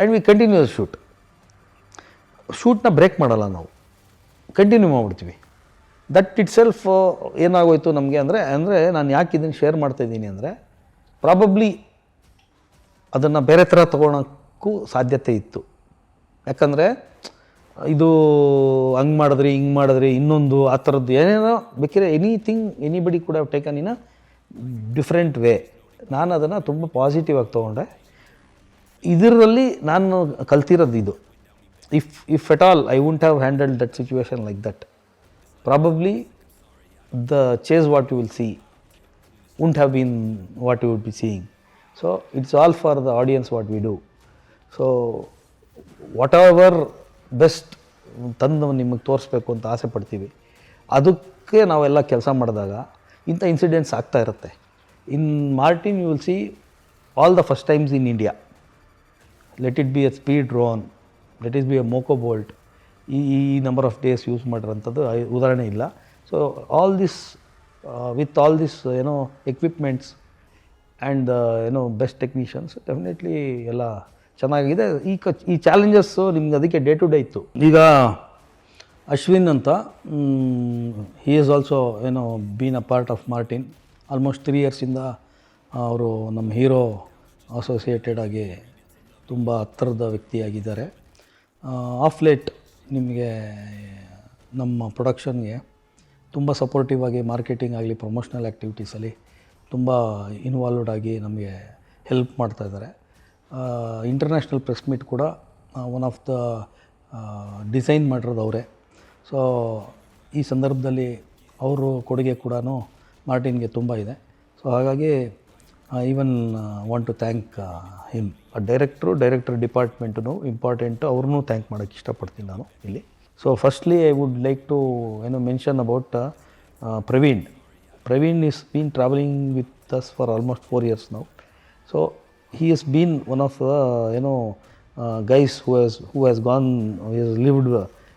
And we continue shoot ಶೂಟ್ನ break ಮಾಡಲ್ಲ ನಾವು. ಕಂಟಿನ್ಯೂ ಮಾಡಿಬಿಡ್ತೀವಿ. ದಟ್ ಇಟ್ ಸೆಲ್ಫ್ ಏನಾಗೋಯ್ತು ನಮಗೆ ಅಂದರೆ ಅಂದರೆ ನಾನು ಯಾಕೆ ಇದನ್ನು ಶೇರ್ ಮಾಡ್ತಾಯಿದ್ದೀನಿ ಅಂದರೆ ಪ್ರಾಬಬ್ಲಿ ಅದನ್ನು ಬೇರೆ ಥರ ತೊಗೊಳಕ್ಕೂ ಸಾಧ್ಯತೆ ಇತ್ತು. ಯಾಕಂದರೆ, ಇದು ಹಂಗೆ ಮಾಡಿದ್ರಿ, ಹಿಂಗೆ ಮಾಡಿದ್ರಿ, ಇನ್ನೊಂದು, ಆ ಥರದ್ದು, ಏನೇನೋ ಬೇಕಿದ್ರೆ ಎನಿಥಿಂಗ್ ಎನಿಬಡಿ ಕೂಡ taken in a different way ನಾನು ಅದನ್ನು ತುಂಬ ಪಾಸಿಟಿವ್ ಆಗಿ ತೊಗೊಂಡೆ. ಇದರಲ್ಲಿ ನಾನು ಕಲ್ತಿರೋದು ಇದು. If if at all I won't have handled that situation like that probably the chase what you will see won't have been what you would be seeing so it's all for the audience what we do so what whatever best ತಂದು ನಿಮಗೆ ತೋರಿಸ್ಬೇಕು ಅಂತ ಆಸೆ ಪಡ್ತೀವಿ. ಅದಕ್ಕೆ ನಾವೆಲ್ಲ ಕೆಲಸ ಮಾಡಿದಾಗ ಇಂಥ ಇನ್ಸಿಡೆಂಟ್ಸ್ ಆಗ್ತಾ ಇರುತ್ತೆ. In Martin you will see all the first times in India let it be a speed drone let is be a moco bolt ಈ ಈ ನಂಬರ್ ಆಫ್ ಡೇಸ್ ಯೂಸ್ ಮಾಡಿರೋಂಥದ್ದು ಉದಾಹರಣೆ ಇಲ್ಲ. So all this with all this ಏನೋ equipments and ಏನೋ best technicians definitely ಎಲ್ಲ ಚೆನ್ನಾಗಿದೆ. ಈ ಕ, ಈ ಚಾಲೆಂಜಸ್ಸು ನಿಮ್ಗೆ ಅದಕ್ಕೆ ಡೇ ಟು ಡೇ ಇತ್ತು. ಈಗ ಅಶ್ವಿನ್ ಅಂತ ಹಿ ಈಸ್ ಆಲ್ಸೋ ಏನೋ been a part of Martin almost three ಇಯರ್ಸಿಂದ ಅವರು ನಮ್ಮ ಹೀರೋ ಅಸೋಸಿಯೇಟೆಡ್ ಆಗಿ ತುಂಬ ಹತ್ತಿರದ ವ್ಯಕ್ತಿಯಾಗಿದ್ದಾರೆ. ಆಫ್ ಲೇಟ್ ನಿಮಗೆ, ನಮ್ಮ ಪ್ರೊಡಕ್ಷನ್ಗೆ ತುಂಬ ಸಪೋರ್ಟಿವ್ ಆಗಿ ಮಾರ್ಕೆಟಿಂಗ್ ಆಗಲಿ, ಪ್ರಮೋಷನಲ್ ಆ್ಯಕ್ಟಿವಿಟೀಸಲ್ಲಿ ತುಂಬ ಇನ್ವಾಲ್ವ್ಡ್ ಆಗಿ ನಮಗೆ ಹೆಲ್ಪ್ ಮಾಡ್ತಾ ಇದ್ದಾರೆ. ಇಂಟರ್ನ್ಯಾಷನಲ್ ಪ್ರೆಸ್ ಮೀಟ್ ಕೂಡ ಒನ್ ಆಫ್ ದ ಡಿಸೈನ್ ಮಾಡಿರೋದು ಅವರೇ. ಸೊ ಈ ಸಂದರ್ಭದಲ್ಲಿ ಅವರು ಕೊಡುಗೆ ಕೂಡ ಮಾರ್ಟಿನ್ಗೆ ತುಂಬ ಇದೆ. ಸೊ ಹಾಗಾಗಿ even want to thank him director director department important ಅವ್ರನ್ನೂ ಥ್ಯಾಂಕ್ ಮಾಡೋಕ್ಕೆ ಇಷ್ಟಪಡ್ತೀನಿ ನಾನು ಇಲ್ಲಿ. So firstly I would like to ಏನೋ mention about Praveen Praveen is been travelling with us for almost four years ನಾವು so he has been one of ಏನೋ guys know has who has who has lived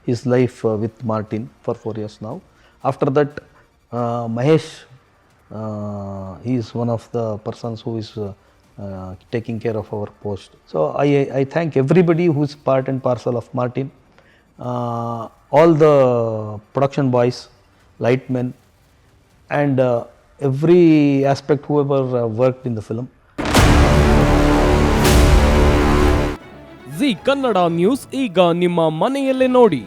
his life with Martin for four years ನಾವು after that four he is one of the persons who is uh, uh, taking care of our post. So I, I- thank everybody who is part and parcel of Martin, uh, all the production boys, lightmen, and uh, every aspect whoever uh, worked in the film. Zee Kannada news ಈಗ ನಿಮ್ಮ ಮನೆಯಲ್ಲೇ ನೋಡಿ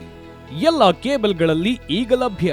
ಎಲ್ಲ ಕೇಬಲ್ಗಳಲ್ಲಿ ಈಗ ಲಭ್ಯ